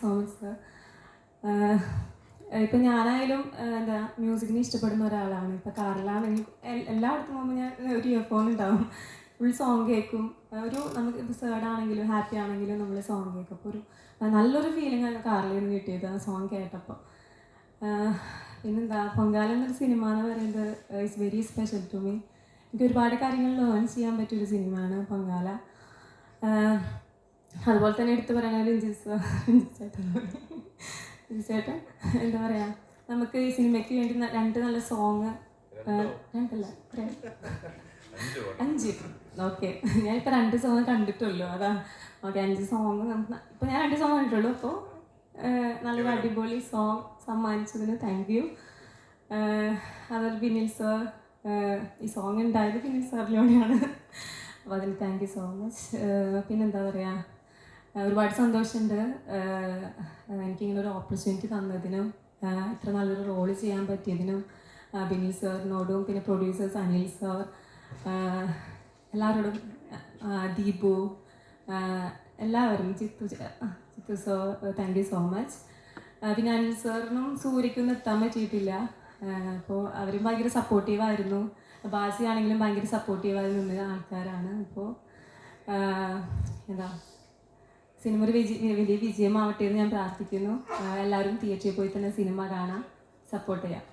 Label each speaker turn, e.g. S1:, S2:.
S1: So much sir ഇപ്പം ഞാനായാലും എന്താ മ്യൂസിക്കിനെ ഇഷ്ടപ്പെടുന്ന ഒരാളാണ്. ഇപ്പം കാറിലാണെങ്കിൽ എല്ലായിടത്തും പോകുമ്പോൾ ഞാൻ ഒരു ഇയർഫോൺ ഉണ്ടാവും. ഫുൾ സോങ് കേൾക്കും. ഒരു നമുക്ക് ഇപ്പോൾ സേഡ് ആണെങ്കിലും ഹാപ്പി ആണെങ്കിലും നമ്മൾ സോങ് കേൾക്കും. അപ്പോൾ ഒരു നല്ലൊരു ഫീലിംഗ് ആണ് കാറിൽ നിന്ന് കിട്ടിയത് ആ സോങ് കേട്ടപ്പോൾ പിന്നെന്താ പൊങ്കാല എന്നൊരു സിനിമ എന്ന് പറയുന്നത് it's very special to me എനിക്ക് ഒരുപാട് കാര്യങ്ങൾ ലേൺ ചെയ്യാൻ പറ്റിയൊരു സിനിമയാണ് പൊങ്കാല. അതുപോലെ തന്നെ എടുത്തു പറയാൻ രഞ്ജിത്ത് ചേട്ടൻ. രഞ്ജിത്ത് ചേട്ടൻ എന്താ പറയുക നമുക്ക് ഈ സിനിമയ്ക്ക് വേണ്ടി രണ്ട് നല്ല സോങ് രണ്ടല്ല? അഞ്ച് ഓക്കെ. ഞാനിപ്പോൾ രണ്ട് സോങ് കണ്ടിട്ടുള്ളൂ അതാ. ഓക്കെ അഞ്ച് സോങ് നമുക്ക് ഇപ്പം ഞാൻ രണ്ട് സോങ് കണ്ടിട്ടുള്ളൂ അപ്പോൾ നല്ലൊരു അടിപൊളി സോങ് സമ്മാനിച്ചതിന് താങ്ക് യു അതുപോലെ ബിനിൽ സർ ഈ സോങ് ഉണ്ടായത് ബിനിൽ സാറിലൂടെയാണ് അപ്പോൾ അതിന് താങ്ക് യു സോ മച്ച് പിന്നെന്താ പറയുക ഒരുപാട് സന്തോഷമുണ്ട്. എനിക്കിങ്ങനെ ഒരു ഓപ്പർച്യൂണിറ്റി തന്നതിനും ഇത്ര നല്ലൊരു റോൾ ചെയ്യാൻ പറ്റിയതിനും ബിനിൽ സാറിനോടും പിന്നെ പ്രൊഡ്യൂസേഴ്സ് അനിൽ സാർ എല്ലാവരോടും ദീപു എല്ലാവരും Chithu Chithu so thank you so much പിന്നെ അനിൽ സാറിനും സൂര്യക്കൊന്നും എത്താൻ പറ്റിയിട്ടില്ല. അപ്പോൾ അവരും ഭയങ്കര സപ്പോർട്ടീവായിരുന്നു ബാസി ആണെങ്കിലും ഭയങ്കര സപ്പോർട്ടീവായി നിന്ന ആൾക്കാരാണ്. അപ്പോൾ എന്താ സിനിമ ഒരു വിജയ വലിയ വിജയമാവട്ടെ എന്ന് ഞാൻ പ്രാർത്ഥിക്കുന്നു. എല്ലാവരും തിയേറ്ററിൽ പോയി തന്നെ സിനിമ കാണാം സപ്പോർട്ട് ചെയ്യാം.